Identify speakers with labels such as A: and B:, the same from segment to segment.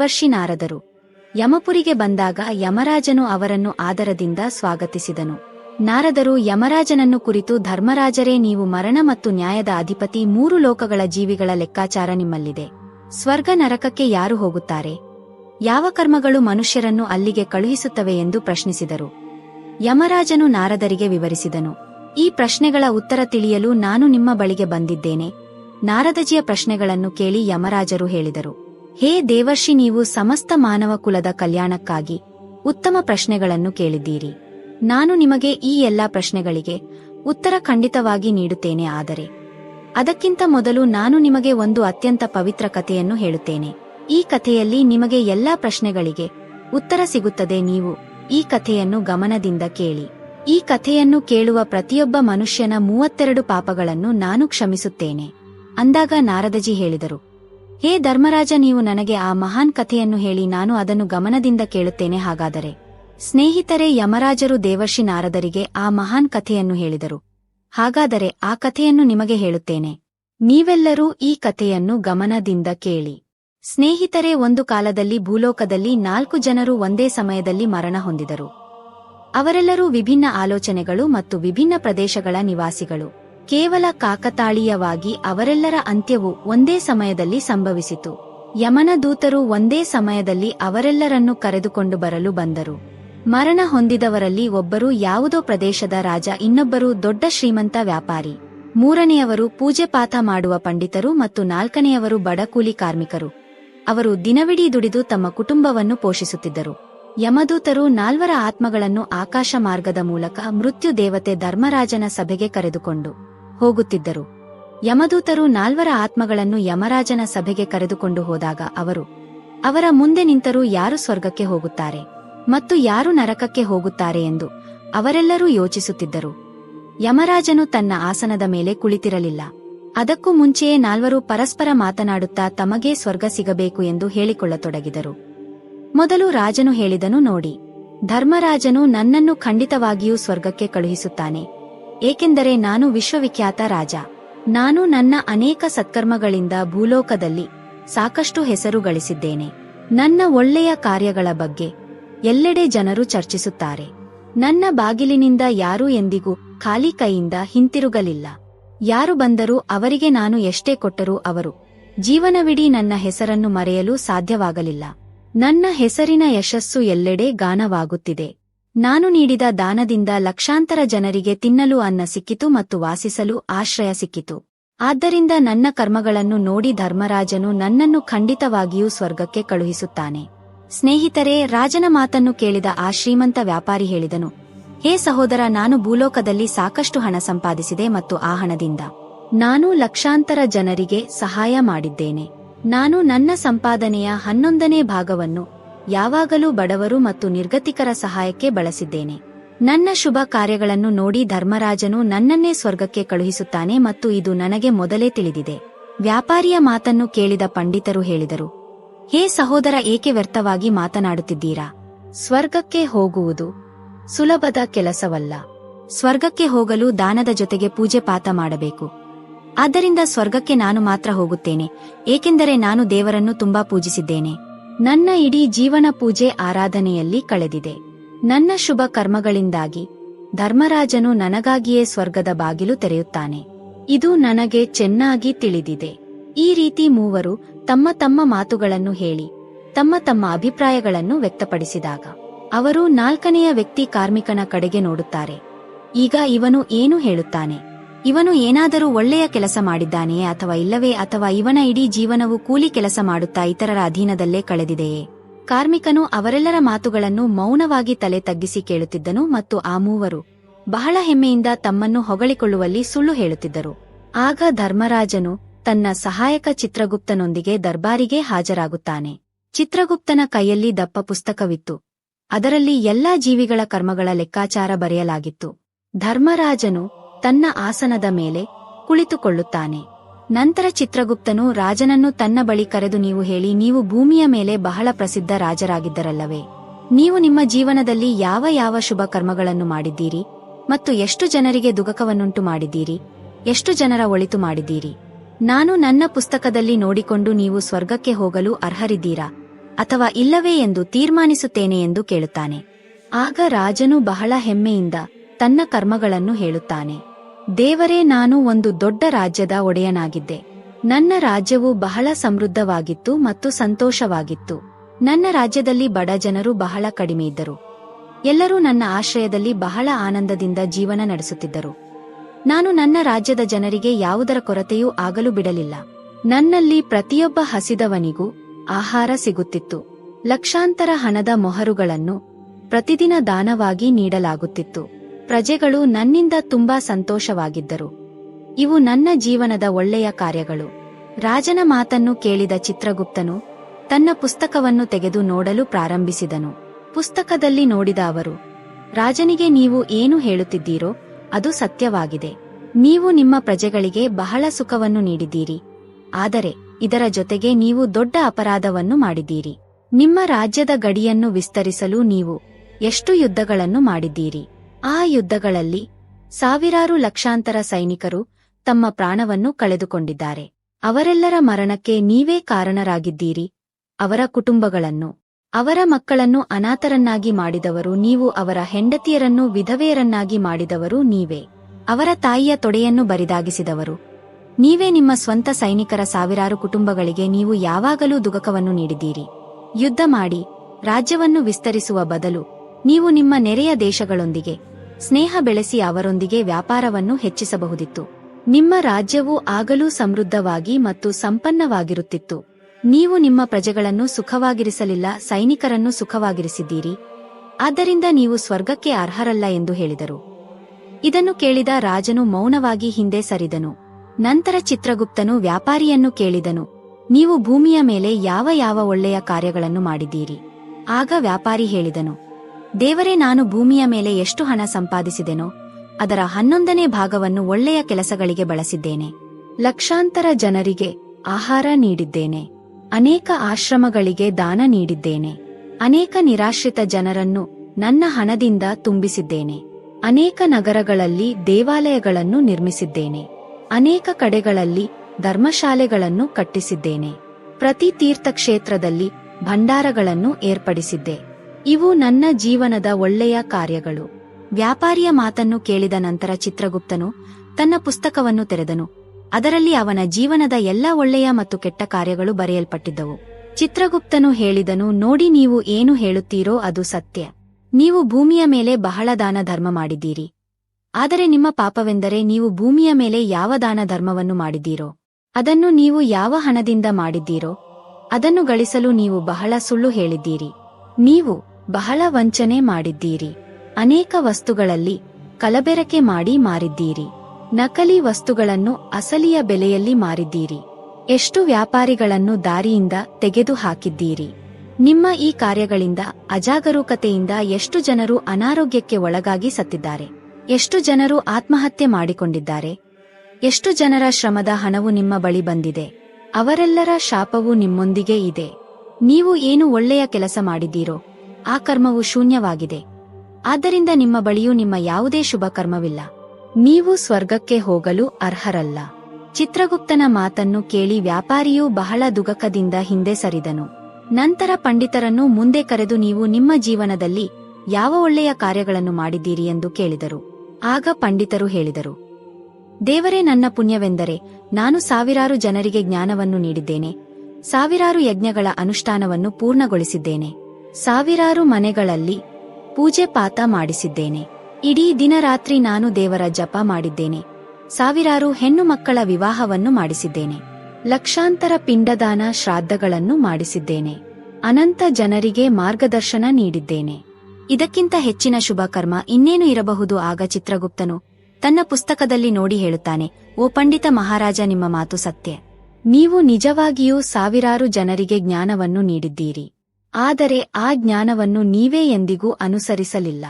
A: ವರ್ಷಿ ನಾರದರು ಯಮಪುರಿಗೆ ಬಂದಾಗ ಯಮರಾಜನು ಅವರನ್ನು ಆದರದಿಂದ ಸ್ವಾಗತಿಸಿದನು. ನಾರದರು ಯಮರಾಜನನ್ನು ಕುರಿತು, ಧರ್ಮರಾಜರೇ, ನೀವು ಮರಣ ಮತ್ತು ನ್ಯಾಯದ ಅಧಿಪತಿ, ಮೂರು ಲೋಕಗಳ ಜೀವಿಗಳ ಲೆಕ್ಕಾಚಾರ ನಿಮ್ಮಲ್ಲಿದೆ. ಸ್ವರ್ಗ ನರಕಕ್ಕೆ ಯಾರು ಹೋಗುತ್ತಾರೆ? ಯಾವ ಕರ್ಮಗಳು ಮನುಷ್ಯರನ್ನು ಅಲ್ಲಿಗೆ ಕಳುಹಿಸುತ್ತವೆ ಎಂದು ಪ್ರಶ್ನಿಸಿದರು. ಯಮರಾಜನು ನಾರದರಿಗೆ ವಿವರಿಸಿದನು. ಈ ಪ್ರಶ್ನೆಗಳ ಉತ್ತರ ತಿಳಿಯಲು ನಾನು ನಿಮ್ಮ ಬಳಿಗೆ ಬಂದಿದ್ದೇನೆ. ನಾರದಜಿಯ ಪ್ರಶ್ನೆಗಳನ್ನು ಕೇಳಿ ಯಮರಾಜರು ಹೇಳಿದರು. ಹೇ ದೇವರ್ಷಿ, ನೀವು ಸಮಸ್ತ ಮಾನವ ಕುಲದ ಕಲ್ಯಾಣಕ್ಕಾಗಿ ಉತ್ತಮ ಪ್ರಶ್ನೆಗಳನ್ನು ಕೇಳಿದ್ದೀರಿ. ನಾನು ನಿಮಗೆ ಈ ಎಲ್ಲಾ ಪ್ರಶ್ನೆಗಳಿಗೆ ಉತ್ತರ ಖಂಡಿತವಾಗಿ ನೀಡುತ್ತೇನೆ, ಆದರೆ ಅದಕ್ಕಿಂತ ಮೊದಲು ನಾನು ನಿಮಗೆ ಒಂದು ಅತ್ಯಂತ ಪವಿತ್ರ ಕಥೆಯನ್ನು ಹೇಳುತ್ತೇನೆ. ಈ ಕಥೆಯಲ್ಲಿ ನಿಮಗೆ ಎಲ್ಲಾ ಪ್ರಶ್ನೆಗಳಿಗೆ ಉತ್ತರ ಸಿಗುತ್ತದೆ, ನೀವು ಈ ಕಥೆಯನ್ನು ಗಮನದಿಂದ ಕೇಳಿ. ಈ ಕಥೆಯನ್ನು ಕೇಳುವ ಪ್ರತಿಯೊಬ್ಬ ಮನುಷ್ಯನ ಮೂವತ್ತೆರಡು ಪಾಪಗಳನ್ನು ನಾನು ಕ್ಷಮಿಸುತ್ತೇನೆ, ಅಂದಾಗ ನಾರದಜಿ ಹೇಳಿದರು. ಹೇ ಧರ್ಮರಾಜ, ನೀವು ನನಗೆ ಆ ಮಹಾನ್ ಕಥೆಯನ್ನು ಹೇಳಿ ನಾನು ಅದನ್ನು ಗಮನದಿಂದ ಕೇಳುತ್ತೇನೆ. ಹಾಗಾದರೆ ಸ್ನೇಹಿತರೇ, ಯಮರಾಜರು ದೇವರ್ಷಿ ನಾರದರಿಗೆ ಆ ಮಹಾನ್ ಕಥೆಯನ್ನು ಹೇಳಿದರು. ಹಾಗಾದರೆ ಆ ಕಥೆಯನ್ನು ನಿಮಗೆ ಹೇಳುತ್ತೇನೆ. ನೀವೆಲ್ಲರೂ ಈ ಕಥೆಯನ್ನು ಗಮನದಿಂದ ಕೇಳಿ. ಸ್ನೇಹಿತರೇ, ಒಂದು ಕಾಲದಲ್ಲಿ ಭೂಲೋಕದಲ್ಲಿ ನಾಲ್ಕು ಜನರು ಒಂದೇ ಸಮಯದಲ್ಲಿ ಮರಣ ಹೊಂದಿದರು. ಅವರೆಲ್ಲರೂ ವಿಭಿನ್ನ ಆಲೋಚನೆಗಳು ಮತ್ತು ವಿಭಿನ್ನ ಪ್ರದೇಶಗಳ ನಿವಾಸಿಗಳು. ಕೇವಲ ಕಾಕತಾಳೀಯವಾಗಿ ಅವರೆಲ್ಲರ ಅಂತ್ಯವು ಒಂದೇ ಸಮಯದಲ್ಲಿ ಸಂಭವಿಸಿತು. ಯಮನ ದೂತರು ಒಂದೇ ಸಮಯದಲ್ಲಿ ಅವರೆಲ್ಲರನ್ನು ಕರೆದುಕೊಂಡು ಬರಲು ಬಂದರು. ಮರಣ ಹೊಂದಿದವರಲ್ಲಿ ಒಬ್ಬರು ಯಾವುದೋ ಪ್ರದೇಶದ ರಾಜ, ಇನ್ನೊಬ್ಬರು ದೊಡ್ಡ ಶ್ರೀಮಂತ ವ್ಯಾಪಾರಿ. ಮೂರನೆಯವರು ಪೂಜೆ ಮಾಡುವ ಪಂಡಿತರು ಮತ್ತು ನಾಲ್ಕನೆಯವರು ಬಡ ಕೂಲಿ ಕಾರ್ಮಿಕರು. ಅವರು ದಿನವಿಡೀ ದುಡಿದು ತಮ್ಮ ಕುಟುಂಬವನ್ನು ಪೋಷಿಸುತ್ತಿದ್ದರು. ಯಮದೂತರು ನಾಲ್ವರ ಆತ್ಮಗಳನ್ನು ಆಕಾಶ ಮಾರ್ಗದ ಮೂಲಕ ಮೃತ್ಯು ದೇವತೆ ಧರ್ಮರಾಜನ ಸಭೆಗೆ ಕರೆದುಕೊಂಡು. ಹೋಗುತ್ತಿದ್ದರು. ಯಮದೂತರು ನಾಲ್ವರ ಆತ್ಮಗಳನ್ನು ಯಮರಾಜನ ಸಭೆಗೆ ಕರೆದುಕೊಂಡು ಹೋದಾಗ ಅವರು, ಅವರ ಮುಂದೆ ನಿಂತರೂ ಯಾರು ಸ್ವರ್ಗಕ್ಕೆ ಹೋಗುತ್ತಾರೆ ಮತ್ತು ಯಾರು ನರಕಕ್ಕೆ ಹೋಗುತ್ತಾರೆ ಎಂದು ಅವರೆಲ್ಲರೂ ಯೋಚಿಸುತ್ತಿದ್ದರು. ಯಮರಾಜನು ತನ್ನ ಆಸನದ ಮೇಲೆ ಕುಳಿತಿರಲಿಲ್ಲ. ಅದಕ್ಕೂ ಮುಂಚೆಯೇ ನಾಲ್ವರು ಪರಸ್ಪರ ಮಾತನಾಡುತ್ತಾ ತಮಗೇ ಸ್ವರ್ಗ ಸಿಗಬೇಕು ಎಂದು ಹೇಳಿಕೊಳ್ಳತೊಡಗಿದರು. ಮೊದಲು ರಾಜನು ಹೇಳಿದನು, ನೋಡಿ, ಧರ್ಮರಾಜನು ನನ್ನನ್ನು ಖಂಡಿತವಾಗಿಯೂ ಸ್ವರ್ಗಕ್ಕೆ ಕಳುಹಿಸುತ್ತಾನೆ. ಏಕೆಂದರೆ ನಾನು ವಿಶ್ವವಿಖ್ಯಾತ ರಾಜ. ನಾನು ನನ್ನ ಅನೇಕ ಸತ್ಕರ್ಮಗಳಿಂದ ಭೂಲೋಕದಲ್ಲಿ ಸಾಕಷ್ಟು ಹೆಸರು ಗಳಿಸಿದ್ದೇನೆ. ನನ್ನ ಒಳ್ಳೆಯ ಕಾರ್ಯಗಳ ಬಗ್ಗೆ ಎಲ್ಲೆಡೆ ಜನರು ಚರ್ಚಿಸುತ್ತಾರೆ. ನನ್ನ ಬಾಗಿಲಿನಿಂದ ಯಾರೂ ಎಂದಿಗೂ ಖಾಲಿ ಕೈಯಿಂದ ಹಿಂತಿರುಗಲಿಲ್ಲ. ಯಾರು ಬಂದರೂ ಅವರಿಗೆ ನಾನು ಎಷ್ಟೇ ಕೊಟ್ಟರೂ ಅವರು ಜೀವನವಿಡೀ ನನ್ನ ಹೆಸರನ್ನು ಮರೆಯಲು ಸಾಧ್ಯವಾಗಲಿಲ್ಲ. ನನ್ನ ಹೆಸರಿನ ಯಶಸ್ಸು ಎಲ್ಲೆಡೆ ಗಾನವಾಗುತ್ತಿದೆ ನಾನು ನೀಡಿದ ದಾನದಿಂದ ಲಕ್ಷಾಂತರ ಜನರಿಗೆ ತಿನ್ನಲು ಅನ್ನ ಸಿಕ್ಕಿತು ಮತ್ತು ವಾಸಿಸಲು ಆಶ್ರಯ ಸಿಕ್ಕಿತು. ಆದ್ದರಿಂದ ನನ್ನ ಕರ್ಮಗಳನ್ನು ನೋಡಿ ಧರ್ಮರಾಜನು ನನ್ನನ್ನು ಖಂಡಿತವಾಗಿಯೂ ಸ್ವರ್ಗಕ್ಕೆ ಕಳುಹಿಸುತ್ತಾನೆ. ಸ್ನೇಹಿತರೇ, ರಾಜನ ಮಾತನ್ನು ಕೇಳಿದ ಆ ಶ್ರೀಮಂತ ವ್ಯಾಪಾರಿ ಹೇಳಿದನು, ಹೇ ಸಹೋದರ, ನಾನು ಭೂಲೋಕದಲ್ಲಿ ಸಾಕಷ್ಟು ಹಣ ಸಂಪಾದಿಸಿದೆ ಮತ್ತು ಆ ಹಣದಿಂದ ನಾನು ಲಕ್ಷಾಂತರ ಜನರಿಗೆ ಸಹಾಯ ಮಾಡಿದ್ದೇನೆ. ನಾನು ನನ್ನ ಸಂಪಾದನೆಯ ಹನ್ನೊಂದನೇ ಭಾಗವನ್ನು ಯಾವಾಗಲೂ ಬಡವರು ಮತ್ತು ನಿರ್ಗತಿಕರ ಸಹಾಯಕ್ಕೆ ಬಳಸಿದ್ದೇನೆ. ನನ್ನ ಶುಭ ಕಾರ್ಯಗಳನ್ನು ನೋಡಿ ಧರ್ಮರಾಜನು ನನ್ನನ್ನೇ ಸ್ವರ್ಗಕ್ಕೆ ಕಳುಹಿಸುತ್ತಾನೆ ಮತ್ತು ಇದು ನನಗೆ ಮೊದಲೇ ತಿಳಿದಿದೆ. ವ್ಯಾಪಾರಿಯ ಮಾತನ್ನು ಕೇಳಿದ ಪಂಡಿತರು ಹೇಳಿದರು, ಹೇ ಸಹೋದರ, ಏಕೆ ವ್ಯರ್ಥವಾಗಿ ಮಾತನಾಡುತ್ತಿದ್ದೀರಾ? ಸ್ವರ್ಗಕ್ಕೆ ಹೋಗುವುದು ಸುಲಭದ ಕೆಲಸವಲ್ಲ. ಸ್ವರ್ಗಕ್ಕೆ ಹೋಗಲು ದಾನದ ಜೊತೆಗೆ ಪೂಜೆ ಪಾತ ಮಾಡಬೇಕು. ಆದ್ದರಿಂದ ಸ್ವರ್ಗಕ್ಕೆ ನಾನು ಮಾತ್ರ ಹೋಗುತ್ತೇನೆ, ಏಕೆಂದರೆ ನಾನು ದೇವರನ್ನು ತುಂಬಾ ಪೂಜಿಸಿದ್ದೇನೆ. ನನ್ನ ಇಡೀ ಜೀವನ ಪೂಜೆ ಆರಾಧನೆಯಲ್ಲಿ ಕಳೆದಿದೆ. ನನ್ನ ಶುಭ ಕರ್ಮಗಳಿಂದಾಗಿ ಧರ್ಮರಾಜನು ನನಗಾಗಿಯೇ ಸ್ವರ್ಗದ ಬಾಗಿಲು ತೆರೆಯುತ್ತಾನೆ. ಇದು ನನಗೆ ಚೆನ್ನಾಗಿ ತಿಳಿದಿದೆ. ಈ ರೀತಿ ಮೂವರು ತಮ್ಮ ತಮ್ಮ ಮಾತುಗಳನ್ನು ಹೇಳಿ, ತಮ್ಮ ತಮ್ಮ ಅಭಿಪ್ರಾಯಗಳನ್ನು ವ್ಯಕ್ತಪಡಿಸಿದಾಗ ಅವರು ನಾಲ್ಕನೆಯ ವ್ಯಕ್ತಿ ಕಾರ್ಮಿಕನ ಕಡೆಗೆ ನೋಡುತ್ತಾರೆ. ಈಗ ಇವನು ಏನು ಹೇಳುತ್ತಾನೆ? ಇವನು ಏನಾದರೂ ಒಳ್ಳೆಯ ಕೆಲಸ ಮಾಡಿದ್ದಾನೆಯೇ ಅಥವಾ ಇಲ್ಲವೇ ಅಥವಾ ಇವನ ಇಡೀ ಜೀವನವು ಕೂಲಿ ಕೆಲಸ ಮಾಡುತ್ತಾ ಇತರರ ಅಧೀನದಲ್ಲೇ ಕಳೆದಿದೆಯೇ? ಕಾರ್ಮಿಕನು ಅವರೆಲ್ಲರ ಮಾತುಗಳನ್ನು ಮೌನವಾಗಿ ತಲೆ ತಗ್ಗಿಸಿ ಕೇಳುತ್ತಿದ್ದನು ಮತ್ತು ಆ ಮೂವರು ಬಹಳ ಹೆಮ್ಮೆಯಿಂದ ತಮ್ಮನ್ನು ಹೊಗಳಿಕೊಳ್ಳುವಲ್ಲಿ ಸುಳ್ಳು ಹೇಳುತ್ತಿದ್ದರು. ಆಗ ಧರ್ಮರಾಜನು ತನ್ನ ಸಹಾಯಕ ಚಿತ್ರಗುಪ್ತನೊಂದಿಗೆ ದರ್ಬಾರಿಗೆ ಹಾಜರಾಗುತ್ತಾನೆ. ಚಿತ್ರಗುಪ್ತನ ಕೈಯಲ್ಲಿ ದಪ್ಪ ಪುಸ್ತಕವಿತ್ತು. ಅದರಲ್ಲಿ ಎಲ್ಲಾ ಜೀವಿಗಳ ಕರ್ಮಗಳ ಲೆಕ್ಕಾಚಾರ ಬರೆಯಲಾಗಿತ್ತು. ಧರ್ಮರಾಜನು ತನ್ನ ಆಸನದ ಮೇಲೆ ಕುಳಿತುಕೊಳ್ಳುತ್ತಾನೆ. ನಂತರ ಚಿತ್ರಗುಪ್ತನು ರಾಜನನ್ನು ತನ್ನ ಬಳಿ ಕರೆದು ನೀವು ಹೇಳಿ, ನೀವು ಭೂಮಿಯ ಮೇಲೆ ಬಹಳ ಪ್ರಸಿದ್ಧ ರಾಜರಾಗಿದ್ದರಲ್ಲವೇ? ನೀವು ನಿಮ್ಮ ಜೀವನದಲ್ಲಿ ಯಾವ ಯಾವ ಶುಭ ಕರ್ಮಗಳನ್ನು ಮಾಡಿದ್ದೀರಿ? ಮತ್ತು ಎಷ್ಟು ಜನರಿಗೆ ದುಗಕವನ್ನುಂಟು ಮಾಡಿದ್ದೀರಿ? ಎಷ್ಟು ಜನರ ಒಳಿತು ಮಾಡಿದ್ದೀರಿ? ನಾನು ನನ್ನ ಪುಸ್ತಕದಲ್ಲಿ ನೋಡಿಕೊಂಡು ನೀವು ಸ್ವರ್ಗಕ್ಕೆ ಹೋಗಲು ಅರ್ಹರಿದ್ದೀರಾ? ಅಥವಾ ಇಲ್ಲವೇ ಎಂದು ತೀರ್ಮಾನಿಸುತ್ತೇನೆ ಎಂದು ಕೇಳುತ್ತಾನೆ. ಆಗ ರಾಜನು ಬಹಳ ಹೆಮ್ಮೆಯಿಂದ ತನ್ನ ಕರ್ಮಗಳನ್ನು ಹೇಳುತ್ತಾನೆ. ದೇವರೇ, ನಾನು ಒಂದು ದೊಡ್ಡ ರಾಜ್ಯದ ಒಡೆಯನಾಗಿದ್ದೆ. ನನ್ನ ರಾಜ್ಯವು ಬಹಳ ಸಮೃದ್ಧವಾಗಿತ್ತು ಮತ್ತು ಸಂತೋಷವಾಗಿತ್ತು. ನನ್ನ ರಾಜ್ಯದಲ್ಲಿ ಬಡ ಜನರು ಬಹಳ ಕಡಿಮೆ ಇದ್ದರು. ಎಲ್ಲರೂ ನನ್ನ ಆಶ್ರಯದಲ್ಲಿ ಬಹಳ ಆನಂದದಿಂದ ಜೀವನ ನಡೆಸುತ್ತಿದ್ದರು. ನಾನು ನನ್ನ ರಾಜ್ಯದ ಜನರಿಗೆ ಯಾವುದರ ಕೊರತೆಯೂ ಆಗಲು ಬಿಡಲಿಲ್ಲ. ನನ್ನಲ್ಲಿ ಪ್ರತಿಯೊಬ್ಬ ಹಸಿದವನಿಗೂ ಆಹಾರ ಸಿಗುತ್ತಿತ್ತು. ಲಕ್ಷಾಂತರ ಹಣದ ಮೊಹರುಗಳನ್ನು ಪ್ರತಿದಿನ ದಾನವಾಗಿ ನೀಡಲಾಗುತ್ತಿತ್ತು. ಪ್ರಜೆಗಳು ನನ್ನಿಂದ ತುಂಬಾ ಸಂತೋಷವಾಗಿದ್ದರು. ಇವು ನನ್ನ ಜೀವನದ ಒಳ್ಳೆಯ ಕಾರ್ಯಗಳು. ರಾಜನ ಮಾತನ್ನು ಕೇಳಿದ ಚಿತ್ರಗುಪ್ತನು ತನ್ನ ಪುಸ್ತಕವನ್ನು ತೆಗೆದು ನೋಡಲು ಪ್ರಾರಂಭಿಸಿದನು. ಪುಸ್ತಕದಲ್ಲಿ ನೋಡಿದ ಅವರು, ರಾಜನಿಗೆ ನೀವು ಏನು ಹೇಳುತ್ತಿದ್ದೀರೋ ಅದು ಸತ್ಯವಾಗಿದೆ. ನೀವು ನಿಮ್ಮ ಪ್ರಜೆಗಳಿಗೆ ಬಹಳ ಸುಖವನ್ನು ನೀಡಿದ್ದೀರಿ. ಆದರೆ ಇದರ ಜೊತೆಗೆ ನೀವು ದೊಡ್ಡ ಅಪರಾಧವನ್ನು ಮಾಡಿದ್ದೀರಿ. ನಿಮ್ಮ ರಾಜ್ಯದ ಗಡಿಯನ್ನು ವಿಸ್ತರಿಸಲು ನೀವು ಎಷ್ಟು ಯುದ್ಧಗಳನ್ನು ಮಾಡಿದ್ದೀರಿ. ಆ ಯುದ್ಧಗಳಲ್ಲಿ ಸಾವಿರಾರು ಲಕ್ಷಾಂತರ ಸೈನಿಕರು ತಮ್ಮ ಪ್ರಾಣವನ್ನು ಕಳೆದುಕೊಂಡಿದ್ದಾರೆ. ಅವರೆಲ್ಲರ ಮರಣಕ್ಕೆ ನೀವೇ ಕಾರಣರಾಗಿದ್ದೀರಿ. ಅವರ ಕುಟುಂಬಗಳನ್ನು, ಅವರ ಮಕ್ಕಳನ್ನು ಅನಾಥರನ್ನಾಗಿ ಮಾಡಿದವರು ನೀವು, ಅವರ ಹೆಂಡತಿಯರನ್ನು ವಿಧವೆಯರನ್ನಾಗಿ ಮಾಡಿದವರು ನೀವೇ. ಅವರ ತಾಯಿಯ ತೊಡೆಯನ್ನು ಬರಿದಾಗಿಸಿದವರು. ನೀವೇ ನಿಮ್ಮ ಸ್ವಂತ ಸೈನಿಕರ ಸಾವಿರಾರು ಕುಟುಂಬಗಳಿಗೆ ನೀವು ಯಾವಾಗಲೂ ದುಗಕವನ್ನು ನೀಡಿದ್ದೀರಿ. ಯುದ್ಧ ಮಾಡಿ, ರಾಜ್ಯವನ್ನು ವಿಸ್ತರಿಸುವ ಬದಲು ನೀವು ನಿಮ್ಮ ನೆರೆಯ ದೇಶಗಳೊಂದಿಗೆ ಸ್ನೇಹ ಬೆಳೆಸಿ ಅವರೊಂದಿಗೆ ವ್ಯಾಪಾರವನ್ನು ಹೆಚ್ಚಿಸಬಹುದಿತ್ತು. ನಿಮ್ಮ ರಾಜ್ಯವು ಆಗಲೂ ಸಮೃದ್ಧವಾಗಿ ಮತ್ತು ಸಂಪನ್ನವಾಗಿರುತ್ತಿತ್ತು. ನೀವು ನಿಮ್ಮ ಪ್ರಜೆಗಳನ್ನು ಸುಖವಾಗಿರಿಸಲಿಲ್ಲ, ಸೈನಿಕರನ್ನು ಸುಖವಾಗಿರಿಸಿದ್ದೀರಿ. ಆದ್ದರಿಂದ ನೀವು ಸ್ವರ್ಗಕ್ಕೆ ಅರ್ಹರಲ್ಲ ಎಂದು ಹೇಳಿದರು. ಇದನ್ನು ಕೇಳಿದ ರಾಜನು ಮೌನವಾಗಿ ಹಿಂದೆ ಸರಿದನು. ನಂತರ ಚಿತ್ರಗುಪ್ತನು ವ್ಯಾಪಾರಿಯನ್ನು ಕೇಳಿದನು. ನೀವು ಭೂಮಿಯ ಮೇಲೆ ಯಾವ ಯಾವ ಒಳ್ಳೆಯ ಕಾರ್ಯಗಳನ್ನು ಮಾಡಿದ್ದೀರಿ? ಆಗ ವ್ಯಾಪಾರಿ ಹೇಳಿದನು ದೇವರೇ, ನಾನು ಭೂಮಿಯ ಮೇಲೆ ಎಷ್ಟು ಹಣ ಸಂಪಾದಿಸಿದೆನೋ, ಅದರ ಹನ್ನೊಂದನೇ ಭಾಗವನ್ನು ಒಳ್ಳೆಯ ಕೆಲಸಗಳಿಗೆ ಬಳಸಿದ್ದೇನೆ. ಲಕ್ಷಾಂತರ ಜನರಿಗೆ ಆಹಾರ ನೀಡಿದ್ದೇನೆ. ಅನೇಕ ಆಶ್ರಮಗಳಿಗೆ ದಾನ ನೀಡಿದ್ದೇನೆ. ಅನೇಕ ನಿರಾಶ್ರಿತ ಜನರನ್ನು ನನ್ನ ಹಣದಿಂದ ತುಂಬಿಸಿದ್ದೇನೆ. ಅನೇಕ ನಗರಗಳಲ್ಲಿ ದೇವಾಲಯಗಳನ್ನು ನಿರ್ಮಿಸಿದ್ದೇನೆ. ಅನೇಕ ಕಡೆಗಳಲ್ಲಿ ಧರ್ಮಶಾಲೆಗಳನ್ನು ಕಟ್ಟಿಸಿದ್ದೇನೆ. ಪ್ರತಿ ತೀರ್ಥಕ್ಷೇತ್ರದಲ್ಲಿ ಭಂಡಾರಗಳನ್ನು ಏರ್ಪಡಿಸಿದ್ದೆ. ಇವು ನನ್ನ ಜೀವನದ ಒಳ್ಳೆಯ ಕಾರ್ಯಗಳು. ವ್ಯಾಪಾರಿಯ ಮಾತನ್ನು ಕೇಳಿದ ನಂತರ ಚಿತ್ರಗುಪ್ತನು ತನ್ನ ಪುಸ್ತಕವನ್ನು ತೆರೆದನು. ಅದರಲ್ಲಿ ಅವನ ಜೀವನದ ಎಲ್ಲ ಒಳ್ಳೆಯ ಮತ್ತು ಕೆಟ್ಟ ಕಾರ್ಯಗಳು ಬರೆಯಲ್ಪಟ್ಟಿದ್ದವು. ಚಿತ್ರಗುಪ್ತನು ಹೇಳಿದನು, ನೋಡಿ ನೀವು ಏನು ಹೇಳುತ್ತೀರೋ ಅದು ಸತ್ಯ. ನೀವು ಭೂಮಿಯ ಮೇಲೆ ಬಹಳ ದಾನ ಧರ್ಮ ಮಾಡಿದ್ದೀರಿ. ಆದರೆ ನಿಮ್ಮ ಪಾಪವೆಂದರೆ ನೀವು ಭೂಮಿಯ ಮೇಲೆ ಯಾವ ದಾನ ಧರ್ಮವನ್ನು ಮಾಡಿದ್ದೀರೋ, ಅದನ್ನು ನೀವು ಯಾವ ಹಣದಿಂದ ಮಾಡಿದ್ದೀರೋ, ಅದನ್ನು ಗಳಿಸಲು ನೀವು ಬಹಳ ಸುಳ್ಳು ಹೇಳಿದ್ದೀರಿ. ನೀವು ಬಹಳ ವಂಚನೆ ಮಾಡಿದ್ದೀರಿ. ಅನೇಕ ವಸ್ತುಗಳಲ್ಲಿ ಕಲಬೆರಕೆ ಮಾಡಿ ಮಾರಿದ್ದೀರಿ. ನಕಲಿ ವಸ್ತುಗಳನ್ನು ಅಸಲಿಯ ಬೆಲೆಯಲ್ಲಿ ಮಾರಿದ್ದೀರಿ. ಎಷ್ಟು ವ್ಯಾಪಾರಿಗಳನ್ನು ದಾರಿಯಿಂದ ತೆಗೆದು ಹಾಕಿದ್ದೀರಿ ನಿಮ್ಮ ಈ ಕಾರ್ಯಗಳಿಂದ, ಅಜಾಗರೂಕತೆಯಿಂದ ಎಷ್ಟು ಜನರು ಅನಾರೋಗ್ಯಕ್ಕೆ ಒಳಗಾಗಿ ಸತ್ತಿದ್ದಾರೆ. ಎಷ್ಟು ಜನರು ಆತ್ಮಹತ್ಯೆ ಮಾಡಿಕೊಂಡಿದ್ದಾರೆ. ಎಷ್ಟು ಜನರ ಶ್ರಮದ ಹಣವು ನಿಮ್ಮ ಬಳಿ ಬಂದಿದೆ. ಅವರೆಲ್ಲರ ಶಾಪವು ನಿಮ್ಮೊಂದಿಗೆ ಇದೆ. ನೀವು ಏನು ಒಳ್ಳೆಯ ಕೆಲಸ ಮಾಡಿದ್ದೀರೋ ಆ ಕರ್ಮವು ಶೂನ್ಯವಾಗಿದೆ. ಆದ್ದರಿಂದ ನಿಮ್ಮ ಬಳಿಯೂ ನಿಮ್ಮ ಯಾವುದೇ ಶುಭ ಕರ್ಮವಿಲ್ಲ. ನೀವು ಸ್ವರ್ಗಕ್ಕೆ ಹೋಗಲು ಅರ್ಹರಲ್ಲ. ಚಿತ್ರಗುಪ್ತನ ಮಾತನ್ನು ಕೇಳಿ ವ್ಯಾಪಾರಿಯು ಬಹಳ ದುಗಕದಿಂದ ಹಿಂದೆ ಸರಿದನು. ನಂತರ ಪಂಡಿತರನ್ನು ಮುಂದೆ ಕರೆದು ನೀವು ನಿಮ್ಮ ಜೀವನದಲ್ಲಿ ಯಾವ ಒಳ್ಳೆಯ ಕಾರ್ಯಗಳನ್ನು ಮಾಡಿದ್ದೀರಿ ಎಂದು ಕೇಳಿದರು. ಆಗ ಪಂಡಿತರು ಹೇಳಿದರು. ದೇವರೇ ನನ್ನ ಪುಣ್ಯವೆಂದರೆ ನಾನು ಸಾವಿರಾರು ಜನರಿಗೆ ಜ್ಞಾನವನ್ನು ನೀಡಿದ್ದೇನೆ. ಸಾವಿರಾರು ಯಜ್ಞಗಳ ಅನುಷ್ಠಾನವನ್ನು ಪೂರ್ಣಗೊಳಿಸಿದ್ದೇನೆ. ಸಾವಿರಾರು ಮನೆಗಳಲ್ಲಿ ಪೂಜೆ ಪಾತ ಮಾಡಿಸಿದ್ದೇನೆ. ಇಡೀ ದಿನ ರಾತ್ರಿ ನಾನು ದೇವರ ಜಪ ಮಾಡಿದ್ದೇನೆ. ಸಾವಿರಾರು ಹೆಣ್ಣು ಮಕ್ಕಳ ವಿವಾಹವನ್ನು ಮಾಡಿಸಿದ್ದೇನೆ. ಲಕ್ಷಾಂತರ ಪಿಂಡದಾನ ಶ್ರಾದ್ದಗಳನ್ನು ಮಾಡಿಸಿದ್ದೇನೆ. ಅನಂತ ಜನರಿಗೆ ಮಾರ್ಗದರ್ಶನ ನೀಡಿದ್ದೇನೆ. ಇದಕ್ಕಿಂತ ಹೆಚ್ಚಿನ ಶುಭ ಕರ್ಮ ಇನ್ನೇನು ಇರಬಹುದು? ಆಗ ಚಿತ್ರಗುಪ್ತನು ತನ್ನ ಪುಸ್ತಕದಲ್ಲಿ ನೋಡಿ ಹೇಳುತ್ತಾನೆ, ಓ ಪಂಡಿತ ಮಹಾರಾಜ, ನಿಮ್ಮ ಮಾತು ಸತ್ಯ. ನೀವು ನಿಜವಾಗಿಯೂ ಸಾವಿರಾರು ಜನರಿಗೆ ಜ್ಞಾನವನ್ನು ನೀಡಿದ್ದೀರಿ. ಆದರೆ ಆ ಜ್ಞಾನವನ್ನು ನೀವೇ ಎಂದಿಗೂ ಅನುಸರಿಸಲಿಲ್ಲ.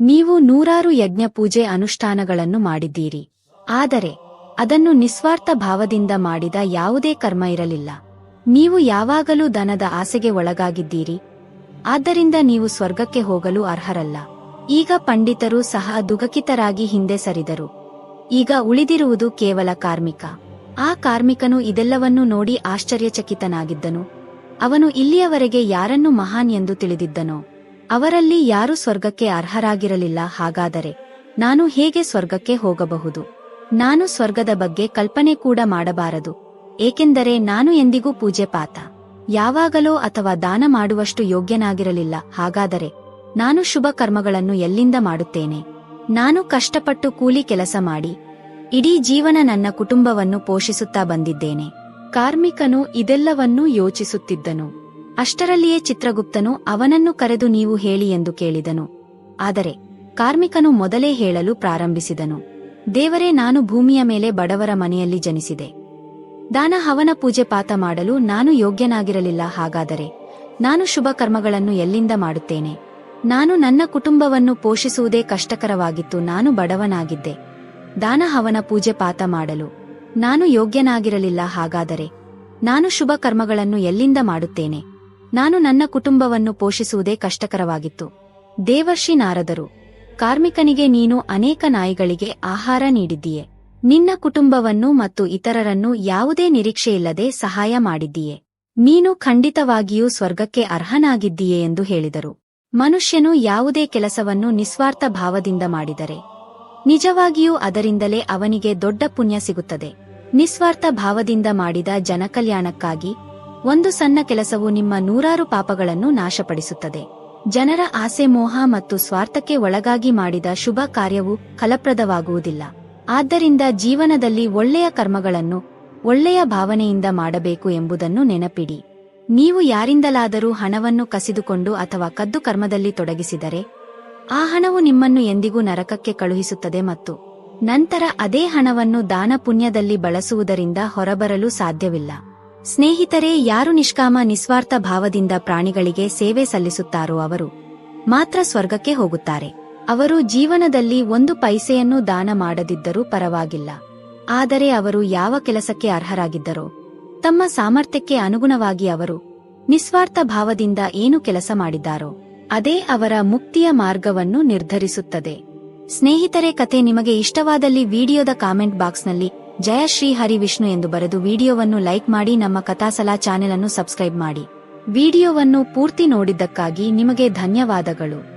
A: ನೀವು ನೂರಾರು ಯಜ್ಞ ಪೂಜೆ ಅನುಷ್ಠಾನಗಳನ್ನು ಮಾಡಿದ್ದೀರಿ. ಆದರೆ ಅದನ್ನು ನಿಸ್ವಾರ್ಥ ಭಾವದಿಂದ ಮಾಡಿದ ಯಾವುದೇ ಕರ್ಮ ಇರಲಿಲ್ಲ. ನೀವು ಯಾವಾಗಲೂ ದನದ ಆಸೆಗೆ ಒಳಗಾಗಿದ್ದೀರಿ. ಆದ್ದರಿಂದ ನೀವು ಸ್ವರ್ಗಕ್ಕೆ ಹೋಗಲು ಅರ್ಹರಲ್ಲ. ಈಗ ಪಂಡಿತರು ಸಹ ದುಗಕಿತರಾಗಿ ಹಿಂದೆ ಸರಿದರು. ಈಗ ಉಳಿದಿರುವುದು ಕೇವಲ ಕಾರ್ಮಿಕ. ಆ ಕಾರ್ಮಿಕನು ಇದೆಲ್ಲವನ್ನೂ ನೋಡಿ ಆಶ್ಚರ್ಯಚಕಿತನಾಗಿದ್ದನು. ಅವನು ಇಲ್ಲಿಯವರೆಗೆ ಯಾರನ್ನು ಮಹಾನ್ ಎಂದು ತಿಳಿದಿದ್ದನೋ, ಅವರಲ್ಲಿ ಯಾರು ಸ್ವರ್ಗಕ್ಕೆ ಅರ್ಹರಾಗಿರಲಿಲ್ಲ, ಹಾಗಾದರೆ ನಾನು ಹೇಗೆ ಸ್ವರ್ಗಕ್ಕೆ ಹೋಗಬಹುದು? ನಾನು ಸ್ವರ್ಗದ ಬಗ್ಗೆ ಕಲ್ಪನೆ ಕೂಡ ಮಾಡಬಾರದು, ಏಕೆಂದರೆ ನಾನು ಎಂದಿಗೂ ಪೂಜೆ ಪಾತ ಯಾವಾಗಲೋ ಅಥವಾ ದಾನ ಮಾಡುವಷ್ಟು ಯೋಗ್ಯನಾಗಿರಲಿಲ್ಲ, ಹಾಗಾದರೆ ನಾನು ಶುಭ ಕರ್ಮಗಳನ್ನು ಎಲ್ಲಿಂದ ಮಾಡುತ್ತೇನೆ? ನಾನು ಕಷ್ಟಪಟ್ಟು ಕೂಲಿ ಕೆಲಸ ಮಾಡಿ, ಇಡೀ ಜೀವನ ನನ್ನ ಕುಟುಂಬವನ್ನು ಪೋಷಿಸುತ್ತಾ ಬಂದಿದ್ದೇನೆ. ಕಾರ್ಮಿಕನು ಇದೆಲ್ಲವನ್ನೂ ಯೋಚಿಸುತ್ತಿದ್ದನು. ಅಷ್ಟರಲ್ಲಿಯೇ ಚಿತ್ರಗುಪ್ತನು ಅವನನ್ನು ಕರೆದು ನೀವು ಹೇಳಿ ಎಂದು ಕೇಳಿದನು. ಆದರೆ ಕಾರ್ಮಿಕನು ಮೊದಲೇ ಹೇಳಲು ಪ್ರಾರಂಭಿಸಿದನು. ದೇವರೇ, ನಾನು ಭೂಮಿಯ ಮೇಲೆ ಬಡವರ ಮನೆಯಲ್ಲಿ ಜನಿಸಿದೆ. ದಾನ ಹವನ ಪೂಜೆ ಪಾತ ಮಾಡಲು ನಾನು ಯೋಗ್ಯನಾಗಿರಲಿಲ್ಲ. ಹಾಗಾದರೆ ನಾನು ಶುಭ ಕರ್ಮಗಳನ್ನು ಎಲ್ಲಿಂದ ಮಾಡುತ್ತೇನೆ? ನಾನು ನನ್ನ ಕುಟುಂಬವನ್ನು ಪೋಷಿಸುವುದೇ ಕಷ್ಟಕರವಾಗಿತ್ತು. ನಾನು ಬಡವನಾಗಿದ್ದೆ. ದಾನ ಹವನ ಪೂಜೆ ಪಾತ ಮಾಡಲು ನಾನು ಯೋಗ್ಯನಾಗಿರಲಿಲ್ಲ, ಹಾಗಾದರೆ ನಾನು ಶುಭ ಕರ್ಮಗಳನ್ನು ಎಲ್ಲಿಂದ ಮಾಡುತ್ತೇನೆ? ನಾನು ನನ್ನ ಕುಟುಂಬವನ್ನು ಪೋಷಿಸುವುದೇ ಕಷ್ಟಕರವಾಗಿತ್ತು. ದೇವರ್ಷಿ ನಾರದರು, ಕಾರ್ಮಿಕನಿಗೆ ನೀನು ಅನೇಕ ನಾಯಿಗಳಿಗೆ ಆಹಾರ ನೀಡಿದ್ದೀಯೆ. ನಿನ್ನ ಕುಟುಂಬವನ್ನು ಮತ್ತು ಇತರರನ್ನು ಯಾವುದೇ ನಿರೀಕ್ಷೆಯಿಲ್ಲದೆ ಸಹಾಯ ಮಾಡಿದ್ದೀಯೆ. ನೀನು ಖಂಡಿತವಾಗಿಯೂ ಸ್ವರ್ಗಕ್ಕೆ ಅರ್ಹನಾಗಿದ್ದೀಯೆ ಎಂದು ಹೇಳಿದರು. ಮನುಷ್ಯನು ಯಾವುದೇ ಕೆಲಸವನ್ನು ನಿಸ್ವಾರ್ಥ ಭಾವದಿಂದ ಮಾಡಿದರೆ, ನಿಜವಾಗಿಯೂ ಅದರಿಂದಲೇ ಅವನಿಗೆ ದೊಡ್ಡ ಪುಣ್ಯ ಸಿಗುತ್ತದೆ. ನಿಸ್ವಾರ್ಥ ಭಾವದಿಂದ ಮಾಡಿದ ಜನಕಲ್ಯಾಣಕ್ಕಾಗಿ ಒಂದು ಸಣ್ಣ ಕೆಲಸವು ನಿಮ್ಮ ನೂರಾರು ಪಾಪಗಳನ್ನು ನಾಶಪಡಿಸುತ್ತದೆ. ಜನರ ಆಸೆ ಮೋಹ ಮತ್ತು ಸ್ವಾರ್ಥಕ್ಕೆ ಒಳಗಾಗಿ ಮಾಡಿದ ಶುಭ ಕಾರ್ಯವು ಫಲಪ್ರದವಾಗುವುದಿಲ್ಲ. ಆದ್ದರಿಂದ ಜೀವನದಲ್ಲಿ ಒಳ್ಳೆಯ ಕರ್ಮಗಳನ್ನು ಒಳ್ಳೆಯ ಭಾವನೆಯಿಂದ ಮಾಡಬೇಕು ಎಂಬುದನ್ನು ನೆನಪಿಡಿ. ನೀವು ಯಾರಿಂದಲಾದರೂ ಹಣವನ್ನು ಕಸಿದುಕೊಂಡು ಅಥವಾ ಕದ್ದು ಕರ್ಮದಲ್ಲಿ ತೊಡಗಿಸಿದರೆ, ಆ ಹಣವು ನಿಮ್ಮನ್ನು ಎಂದಿಗೂ ನರಕಕ್ಕೆ ಕಳುಹಿಸುತ್ತದೆ ಮತ್ತು ನಂತರ ಅದೇ ಹಣವನ್ನು ದಾನ ಪುಣ್ಯದಲ್ಲಿ ಬಳಸುವುದರಿಂದ ಹೊರಬರಲು ಸಾಧ್ಯವಿಲ್ಲ. ಸ್ನೇಹಿತರೇ, ಯಾರು ನಿಷ್ಕಾಮ ನಿಸ್ವಾರ್ಥ ಭಾವದಿಂದ ಪ್ರಾಣಿಗಳಿಗೆ ಸೇವೆ ಸಲ್ಲಿಸುತ್ತಾರೋ ಅವರು ಮಾತ್ರ ಸ್ವರ್ಗಕ್ಕೆ ಹೋಗುತ್ತಾರೆ. ಅವರು ಜೀವನದಲ್ಲಿ ಒಂದು ಪೈಸೆಯನ್ನು ದಾನ ಮಾಡದಿದ್ದರೂ ಪರವಾಗಿಲ್ಲ. ಆದರೆ ಅವರು ಯಾವ ಕೆಲಸಕ್ಕೆ ಅರ್ಹರಾಗಿದ್ದರೋ, ತಮ್ಮ ಸಾಮರ್ಥ್ಯಕ್ಕೆ ಅನುಗುಣವಾಗಿ ಅವರು ನಿಸ್ವಾರ್ಥ ಭಾವದಿಂದ ಏನು ಕೆಲಸ ಮಾಡಿದ್ದಾರೋ, ಅದೇ ಅವರ ಮುಕ್ತಿಯ ಮಾರ್ಗವನ್ನು ನಿರ್ಧರಿಸುತ್ತದೆ. ಸ್ನೇಹಿತರೆ, ಕತೆ ನಿಮಗೆ ಇಷ್ಟವಾದಲ್ಲಿ ವಿಡಿಯೋದ ಕಾಮೆಂಟ್ ಬಾಕ್ಸ್ನಲ್ಲಿ ಜಯ ಶ್ರೀ ಹರಿ ವಿಷ್ಣು ಎಂದು ಬರೆದು ವಿಡಿಯೋವನ್ನು ಲೈಕ್ ಮಾಡಿ, ನಮ್ಮ ಕಥಾಸಲಾ ಚಾನೆಲ್ ಅನ್ನು ಸಬ್ಸ್ಕ್ರೈಬ್ ಮಾಡಿ. ವಿಡಿಯೋವನ್ನು ಪೂರ್ತಿ ನೋಡಿದ್ದಕ್ಕಾಗಿ ನಿಮಗೆ ಧನ್ಯವಾದಗಳು.